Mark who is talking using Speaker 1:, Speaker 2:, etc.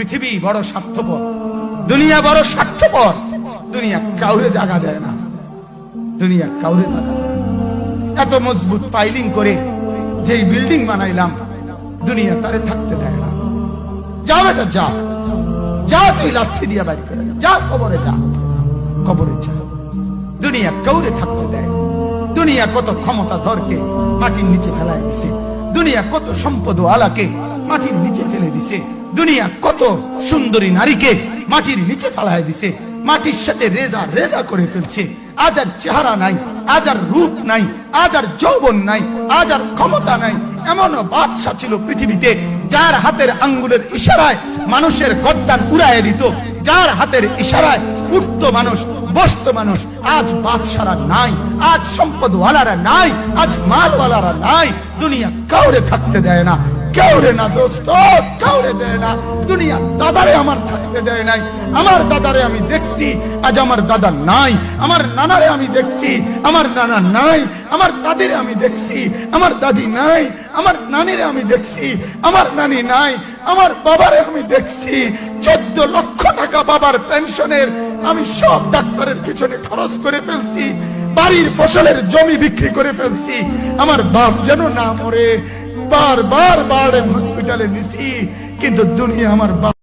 Speaker 1: পৃথিবী বড় স্বার্থপর, দুনিয়া বড় স্বার্থপর, দুনিয়া কাউরে জায়গা দেয় না। দুনিয়া কাউরে দেয় এত মজবুত পাইলিং করে যেই বিল্ডিং বানাইলাম, দুনিয়া তারে থাকতে দেয় না। যাও এটা যা যা তুই লাথি দিয়া বাড়ি ফেলে যা। যা কবরে যা। কবরে যা। দুনিয়া কাউরে থাকতে দেয় দুনিয়া কত ক্ষমতা ধরকে মাটির নিচে ফেলায় দিছে। দুনিয়া কত সম্পদ আলাকে মাটির নিচে ফেলে দিছে। দুনিয়া কত সুন্দরী নারীকে মাটির নিচে ফেলায় দিছে। মাটির সাথে রেজা রেজা করে ফেলছে। আজ আর চেহারা নাই, আজ আর রূপ নাই, আজ আর যৌবন নাই, আজ আর ক্ষমতা নাই। এমন বাদশা ছিল পৃথিবীতে, যার হাতের আঙ্গুলের ইশারায় মানুষের গদ্দান উড়াইয়ে দিত। যার হাতের ইশারায় উঠত মানুষ, বসত মানুষ। আজ বাদশারা নাই, আজ সম্পদওয়ালারা নাই, আজ মালওয়ালারা নাই। দুনিয়া কাউরে থাকতে দেয় না না দোস্ত, কাউরে দেয় না। দুনিয়া দাদারে আমার থাকতে দেয় নাই। আমার দাদারে আমি দেখছি, আজ আমার দাদা নাই। আমার নানারে আমি দেখছি, আমার নানা নাই। আমার দাদিরে আমি দেখছি, আমার দাদি নাই। আমার নানিরে আমি দেখছি, আমার নানি নাই। আমার বাবারে আমি দেখছি চোদ্দ লক্ষ টাকা বাবার পেনশনের আমি সব ডাক্তারের পিছনে খরচ করে ফেলছি, বাড়ির ফসলের জমি বিক্রি করে ফেলছি, আমার বাপ যেন না মরে বার বার হসপিটালে নিছি, কিন্তু দুনিয়া আমার বাপ